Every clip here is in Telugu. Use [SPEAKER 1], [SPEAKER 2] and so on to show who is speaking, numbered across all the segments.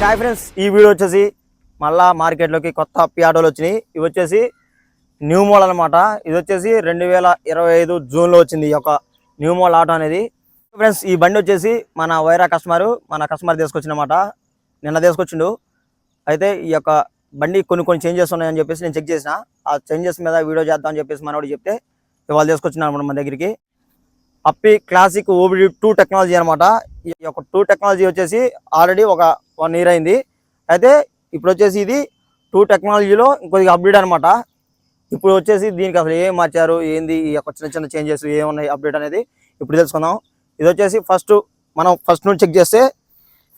[SPEAKER 1] హాయ్ ఫ్రెండ్స్ ఈ వీడియో వచ్చేసి మళ్ళా మార్కెట్లోకి కొత్త పియాడోలు వచ్చినాయి. ఇవి వచ్చేసి న్యూ మోడల్ అనమాట ఇది వచ్చేసి రెండు వేల ఇరవై ఐదు జూన్లో వచ్చింది ఈ యొక్క న్యూ మోడల్ ఆటో అనేది. ఫ్రెండ్స్ ఈ బండి వచ్చేసి మన వైరా కస్టమర్ మన కస్టమర్ తీసుకొచ్చిందన్నమాట నిన్న తీసుకొచ్చిండు. అయితే ఈ యొక్క బండి కొన్ని కొన్ని చేంజెస్ ఉన్నాయని చెప్పేసి నేను చెక్ చేసిన. ఆ చేంజెస్ మీద వీడియో చేద్దామని చెప్పేసి మనవాడు చెప్తే ఇవాళ తీసుకొచ్చినారు మన దగ్గరికి. అప్పి క్లాసిక్ ఓబిడి టూ టెక్నాలజీ అనమాట ఈ యొక్క టూ టెక్నాలజీ వచ్చేసి ఆల్రెడీ ఒక వన్ ఇయర్ అయింది. అయితే ఇప్పుడు వచ్చేసి ఇది టూ టెక్నాలజీలో ఇంకొద్దిగా అప్డేట్ అనమాట ఇప్పుడు వచ్చేసి దీనికి అసలు ఏం మార్చారు? ఏంది? ఈ యొక్క చిన్న చిన్న చేంజెస్ ఏమున్నాయి? అప్డేట్ అనేది ఇప్పుడు తెలుసుకుందాం. ఇది వచ్చేసి ఫస్ట్ మనం ఫస్ట్ నుంచి చెక్ చేస్తే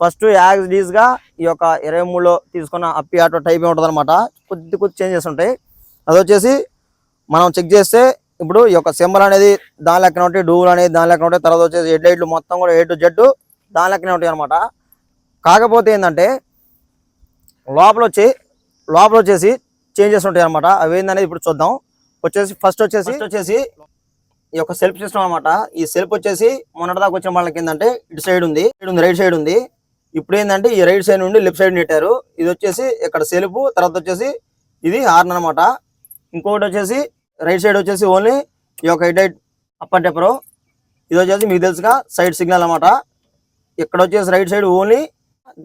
[SPEAKER 1] ఫస్ట్ యాజ్ డీజ్గా ఈ యొక్క ఇరవై మూడులో తీసుకున్న అప్పి ఆటో టైప్ ఉంటుంది అనమాట కొద్ది కొద్ది చేంజెస్ ఉంటాయి. అది వచ్చేసి మనం చెక్ చేస్తే ఇప్పుడు ఈ యొక్క సింబల్ అనేది దాని లెక్కన ఉంటాయి డూల్ అనేది దాని లెక్కన ఉంటాయి. తర్వాత వచ్చేసి హెడ్ లైట్లు మొత్తం కూడా ఏ టు జెడ్ దాని లెక్కనే ఉంటాయి అనమాట కాకపోతే ఏంటంటే లోపల వచ్చి లోపల వచ్చేసి చేంజెస్ ఉంటాయి అనమాట అవి ఏందనేది ఇప్పుడు చూద్దాం. వచ్చేసి ఫస్ట్ వచ్చేసి వచ్చేసి ఈ యొక్క సెల్ఫ్ సిస్టమ్ అనమాట ఈ సెల్ఫ్ వచ్చేసి మొన్నటిదాకా వచ్చిన వాళ్ళకి ఏంటంటే ఇటు సైడ్ ఉంది ఇటు ఉంది రైట్ సైడ్ ఉంది. ఇప్పుడు ఏంటంటే ఈ రైట్ సైడ్ నుండి లెఫ్ట్ సైడ్ నెట్టారు. ఇది వచ్చేసి ఇక్కడ సెల్ఫ్ తర్వాత వచ్చేసి ఇది హార్న్ అనమాట ఇంకొకటి వచ్చేసి రైట్ సైడ్ వచ్చేసి ఓన్లీ ఈ యొక్క హెడ్ అప్ అండ్ టెపరు. ఇది వచ్చేసి మీకు తెలుసుగా సైడ్ సిగ్నల్ అనమాట ఇక్కడ వచ్చేసి రైట్ సైడ్ ఓన్లీ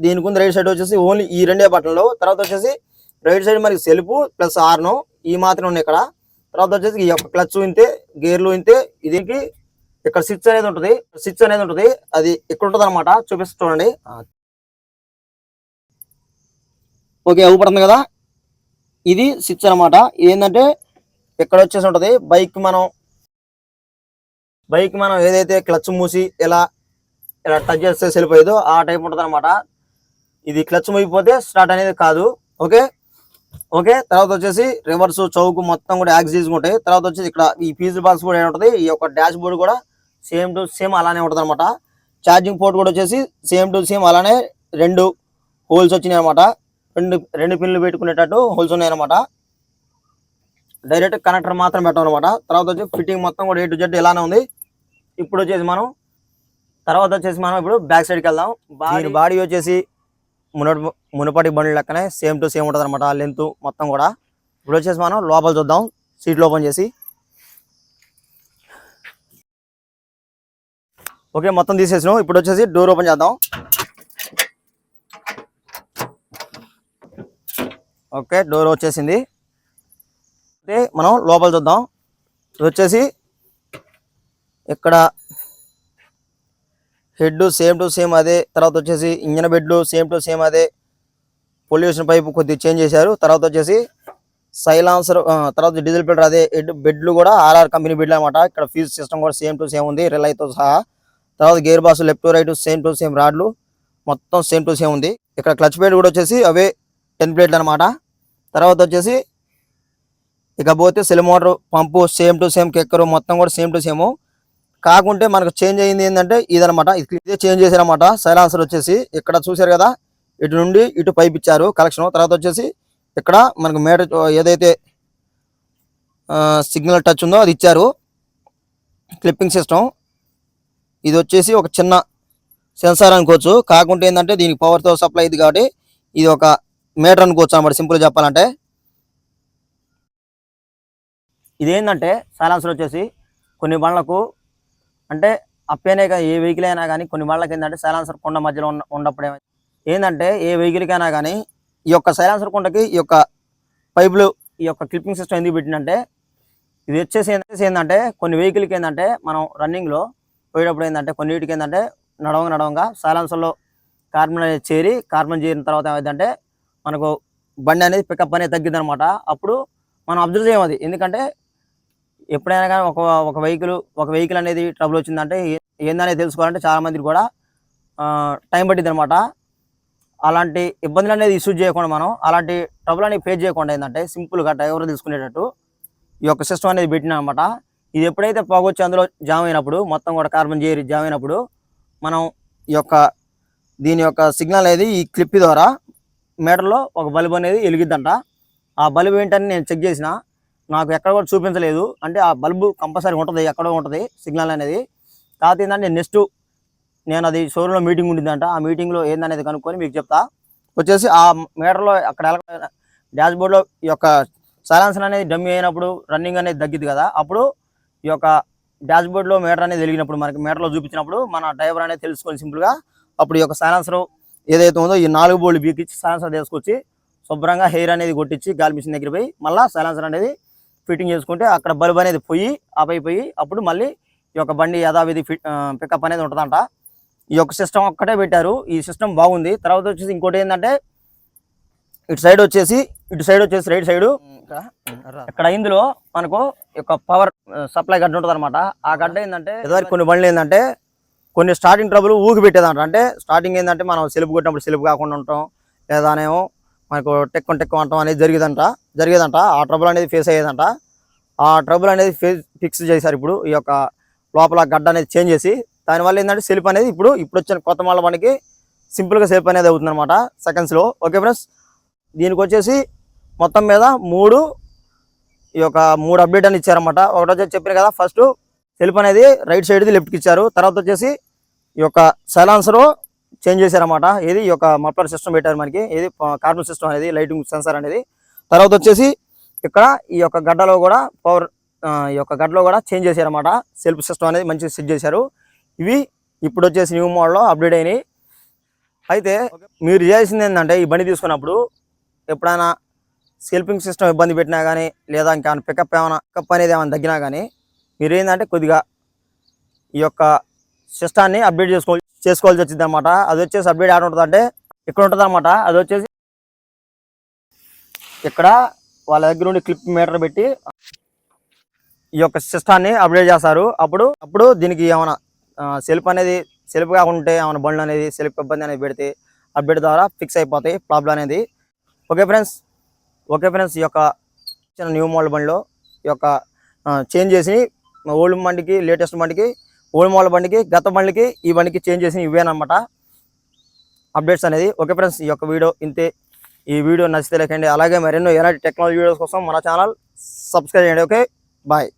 [SPEAKER 1] దీనికి ఉంది రైట్ సైడ్ వచ్చేసి ఓన్లీ ఈ రెండే బటన్లు. తర్వాత వచ్చేసి రైట్ సైడ్ మనకి సెల్ఫ్ ప్లస్ ఆర్ను ఈ మాత్రం ఉన్నాయి ఇక్కడ. తర్వాత వచ్చేసి ఈ యొక్క క్లచ్ ఇంతే గేర్లు ఇంతే దీనికి ఇక్కడ స్విచ్ అనేది ఉంటుంది. స్విచ్ అనేది ఉంటుంది. అది ఇక్కడ ఉంటుంది అనమాట చూపిస్తూ చూడండి. ఓకే అవుపడుతుంది కదా? ఇది స్విచ్ అనమాట ఏంటంటే ఇక్కడ వచ్చేసి ఉంటుంది. బైక్ మనం బైక్ మనం ఏదైతే క్లచ్ మూసి ఇలా ఇలా టచ్ చేస్తే వెళ్ళిపోయేదో ఆ టైప్ ఉంటుంది అనమాట ఇది క్లచ్ మూగిపోతే స్టార్ట్ అనేది కాదు. ఓకే ఓకే తర్వాత వచ్చేసి రివర్స్ చౌక్ మొత్తం కూడా యాక్సిస్ ఉంటాయి తర్వాత వచ్చేసి ఇక్కడ ఈ ఫీజు బాక్స్ కూడా ఉంటుంది. ఈ యొక్క డాష్ బోర్డ్ కూడా సేమ్ టు సేమ్ అలానే ఉంటుంది అనమాట ఛార్జింగ్ పోర్ట్ కూడా వచ్చేసి సేమ్ టు సేమ్ అలానే రెండు హోల్స్ వచ్చినాయి అనమాట రెండు రెండు పిన్లు పెట్టుకునేటట్టు హోల్స్ ఉన్నాయన్నమాట. డైరెక్ట్ కనెక్టర్ మాత్రం పెట్టాం అనమాట తర్వాత వచ్చి ఫిట్టింగ్ మొత్తం కూడా ఏ టు జెడ్ ఇలానే ఉంది. ఇప్పుడు వచ్చేసి మనం తర్వాత వచ్చేసి మనం ఇప్పుడు బ్యాక్ సైడ్కి వెళ్దాం. బాడీ బాడీ వచ్చేసి మునటి మునుపటి బండి లెక్కనే సేమ్ టు సేమ్ ఉంటుంది అనమాట లెంత్ మొత్తం కూడా. ఇప్పుడు వచ్చేసి మనం లోపల చూద్దాం సీట్లు ఓపెన్ చేసి. ఓకే మొత్తం తీసేసినాం. ఇప్పుడు వచ్చేసి డోర్ ఓపెన్ చేద్దాం. ఓకే డోర్ వచ్చేసింది. అంటే మనం లోపల చూద్దాం. ఇది వచ్చేసి ఇక్కడ హెడ్ సేమ్ టు సేమ్ అదే తర్వాత వచ్చేసి ఇంజన్ బెడ్లు సేమ్ టు సేమ్ అదే పొల్యూషన్ పైపు కొద్దిగా చేంజ్ చేశారు. తర్వాత వచ్చేసి సైలాన్సర్ తర్వాత డీజిల్ ఫిల్టర్ అదే హెడ్ బెడ్లు కూడా ఆర్ఆర్ కంపెనీ బెడ్లు అనమాట ఇక్కడ ఫ్యూజ్ సిస్టమ్ కూడా సేమ్ టు సేమ్ ఉంది రిలైతో సహా. తర్వాత gear box left right same to same రాడ్లు మొత్తం సేమ్ టు సేమ్ ఉంది. ఇక్కడ క్లచ్ ప్లేట్ కూడా వచ్చేసి అవే టెన్ ప్లేట్లు అనమాట తర్వాత వచ్చేసి ఇకపోతే self motor pump same to same కెక్కరు మొత్తం కూడా సేమ్ టు సేమ్ కాకుంటే మనకు చేంజ్ అయింది ఏంటంటే ఇదనమాట ఇదే చేంజ్ చేశారనమాట సైలాన్సర్ వచ్చేసి ఇక్కడ చూశారు కదా ఇటు నుండి ఇటు పైప్ ఇచ్చారు కలెక్షన్ తర్వాత వచ్చేసి ఇక్కడ మనకు మీటర్ ఏదైతే సిగ్నల్ టచ్ ఉందో అది ఇచ్చారు. క్లిప్పింగ్ సిస్టమ్ ఇది వచ్చేసి ఒక చిన్న సెన్సార్ అనుకోవచ్చు. కాకుంటే ఏంటంటే దీనికి పవర్తో సప్లై ఇది కాబట్టి ఇది ఒక మీటర్ అనుకోవచ్చు అనమాట సింపుల్ చెప్పాలంటే. ఇదేంటంటే సైలాన్సర్ వచ్చేసి కొన్ని బండ్లకు అంటే అప్పేనే కానీ ఏ వెహికల్ అయినా కానీ కొన్ని బండ్లకి ఏంటంటే సైలాన్సర్ కొండ మధ్యలో ఉన్న ఉన్నప్పుడు ఏంటంటే ఏ వెహికల్కైనా అయినా కానీ ఈ యొక్క సైలాన్సర్ కొండకి ఈ యొక్క పైపులు ఈ యొక్క క్లిప్పింగ్ సిస్టమ్ ఎందుకు పెట్టిందంటే ఇది వచ్చేసి ఏంటంటే కొన్ని వెహికల్కి ఏంటంటే మనం రన్నింగ్లో పోయేటప్పుడు ఏంటంటే కొన్నిటికి ఏంటంటే నడవంగా నడవంగా సైలాన్సర్లో కార్బన్ అనేది చేరి కార్బన్ చేరిన తర్వాత ఏమైందంటే మనకు బండి అనేది పికప్ అనేది తగ్గిందనమాట అప్పుడు మనం అబ్జర్వ్ చేయమది. అది ఎందుకంటే ఎప్పుడైనా కానీ ఒక ఒక వెహికల్ ఒక వెహికల్ అనేది ట్రబుల్ వచ్చిందంటే ఏ- ఏందనేది తెలుసుకోవాలంటే చాలామందికి కూడా టైం పట్టింది అనమాట అలాంటి ఇబ్బందులు అనేది ఇష్యూ చేయకుండా మనం అలాంటి ట్రబుల్ అనేది ఫేస్ చేయకుండా ఏంటంటే సింపుల్గా డ్రైవర్ తెలుసుకునేటట్టు ఈ యొక్క సిస్టమ్ అనేది పెట్టినా అనమాట ఇది ఎప్పుడైతే పోగొచ్చి అందులో జామ్ అయినప్పుడు మొత్తం కూడా కార్బన్ చేరి జామ్ అయినప్పుడు మనం ఈ యొక్క దీని యొక్క సిగ్నల్ అనేది ఈ క్లిప్ ద్వారా మీటర్లో ఒక బల్బ్ అనేది వెలిగిద్దంట. ఆ బల్బు ఏంటని నేను చెక్ చేసిన నాకు ఎక్కడ కూడా చూపించలేదు. అంటే ఆ బల్బు కంపల్సరీ ఉంటుంది ఎక్కడో ఉంటుంది సిగ్నల్ అనేది. తర్వాత ఏంటంటే నెక్స్ట్ నేను అది షోరూంలో మీటింగ్ ఉండిందంట. ఆ మీటింగ్లో ఏందనేది కనుక్కొని మీకు చెప్తా. వచ్చేసి ఆ మీటర్లో అక్కడ డాష్ బోర్డ్లో ఈ యొక్క సైలెన్సర్ అనేది డమ్మి అయినప్పుడు రన్నింగ్ అనేది తగ్గిద్ది కదా. అప్పుడు ఈ యొక్క డాష్ బోర్డ్లో మీటర్ అనేది వెలిగినప్పుడు మనకి మీటర్లో చూపించినప్పుడు మన డ్రైవర్ అనేది తెలుసుకొని సింపుల్గా అప్పుడు ఈ యొక్క సైలెన్సర్ ఏదైతే ఉందో ఈ నాలుగు బోర్డు బీకిచ్చి సైలెన్సర్ తీసుకొచ్చి శుభ్రంగా హెయిర్ అనేది కొట్టించి గాలి మిషన్ దగ్గర పోయి మళ్ళీ సైలెన్సర్ అనేది ఫిట్టింగ్ చేసుకుంటే అక్కడ బల్బ్ అనేది పోయి ఆఫ్ అయిపోయి అప్పుడు మళ్ళీ ఈ యొక్క బండి యథావిధి ఫిట్ పికప్ అనేది ఉంటుందంట. ఈ యొక్క సిస్టమ్ ఒక్కటే పెట్టారు. ఈ సిస్టమ్ బాగుంది. తర్వాత వచ్చేసి ఇంకోటి ఏంటంటే ఇటు సైడ్ వచ్చేసి ఇటు సైడ్ వచ్చేసి రైట్ సైడ్ ఇక్కడ ఇందులో మనకు యొక్క పవర్ సప్లై గడ్డ ఉంటుంది అనమాట ఆ గడ్డ ఏంటంటే ఇదివరకు కొన్ని బండ్లు ఏంటంటే కొన్ని స్టార్టింగ్ ట్రబుల్ ఊగి పెట్టేదంట అంటే స్టార్టింగ్ ఏంటంటే మనం సెలుపు కొట్టినప్పుడు సెలుపు కాకుండా ఉంటాం. లేదానేమో మనకు టెక్కు టెక్కు అంటాం అనేది జరిగేదంట జరిగేదంట. ఆ ట్రబుల్ అనేది ఫేస్ అయ్యేదంట. ఆ ట్రబుల్ అనేది ఫేస్ ఫిక్స్ చేశారు ఇప్పుడు. ఈ యొక్క లోపల గడ్డ అనేది చేంజ్ చేసి దానివల్ల ఏంటంటే సెల్ఫ్ అనేది ఇప్పుడు ఇప్పుడు వచ్చిన కొత్త మళ్ళీ మనకి సింపుల్గా సెల్ఫ్ అనేది అవుతుందన్నమాట సెకండ్స్లో ఓకే ఫ్రెండ్స్ దీనికి వచ్చేసి మొత్తం మీద మూడు ఈ యొక్క మూడు అప్డేట్ అని ఇచ్చారన్నమాట. ఒకటి వచ్చేసి చెప్పారు కదా ఫస్ట్ సెల్ఫ్ అనేది రైట్ సైడ్ది లెఫ్ట్కి ఇచ్చారు. తర్వాత వచ్చేసి ఈ యొక్క సైలాన్సర్ చేంజ్ చేశారన్నమాట. ఇది ఈ యొక్క మఫ్లర్ సిస్టమ్ పెట్టారు మనకి. ఇది కార్బన్ సిస్టమ్ అనేది లైటింగ్ సెన్సార్ అనేది. తర్వాత వచ్చేసి ఇక్కడ ఈ యొక్క గడ్డలో కూడా పవర్ ఈ యొక్క గడ్డలో కూడా చేంజ్ చేశారన్నమాట. సెల్ఫ్ సిస్టమ్ అనేది మంచిగా సెట్ చేశారు. ఇవి ఇప్పుడు వచ్చేసి న్యూ మోడల్లో అప్డేట్ అయినాయి. అయితే మీరు చేయాల్సింది ఏంటంటే ఈ బండి తీసుకున్నప్పుడు ఎప్పుడైనా సెల్ఫింగ్ సిస్టమ్ ఇబ్బంది పెట్టినా కానీ లేదా ఇంకా పికప్ ఏమైనా పికప్ అనేది ఏమైనా తగ్గినా కానీ మీరు ఏంటంటే కొద్దిగా ఈ యొక్క సిస్టాన్ని అప్డేట్ చేసుకో చేసుకోవాల్సి వచ్చింది అనమాట అది వచ్చేసి అప్డేట్ ఆడ ఉంటుంది అంటే ఇక్కడ ఉంటుంది అనమాట అది వచ్చేసి ఇక్కడ వాళ్ళ దగ్గర నుండి క్లిప్ మీటర్ పెట్టి ఈ యొక్క సిస్టాన్ని అప్డేట్ చేస్తారు. అప్పుడు అప్పుడు దీనికి ఏమైనా సెల్ఫ్ అనేది సెల్ఫ్ కాకుండా ఏమైనా బండ్లు అనేది సెల్ఫ్ ఇబ్బంది అనేది పెడితే అప్డేట్ ద్వారా ఫిక్స్ అయిపోతాయి ప్రాబ్లం అనేది. ఓకే ఫ్రెండ్స్ ఓకే ఫ్రెండ్స్ ఈ యొక్క చిన్న న్యూ మోడల్ బండ్లో ఈ యొక్క చేంజ్ చేసి ఓల్డ్ బండికి లేటెస్ట్ బండికి ఓల్డ్ బండికి గత బండికి ఈ బండికి చేంజ్ చేసి ఇవేనమాట అప్డేట్స్ అనేది. ఓకే ఫ్రెండ్స్ ఈ యొక్క వీడియో ఇంతే. ఈ వీడియో నచ్చితే లేకండి అలాగే మరెన్నో ఎలాంటి టెక్నాలజీ వీడియోస్ కోసం మన ఛానల్ సబ్స్క్రైబ్ చేయండి. Okay bye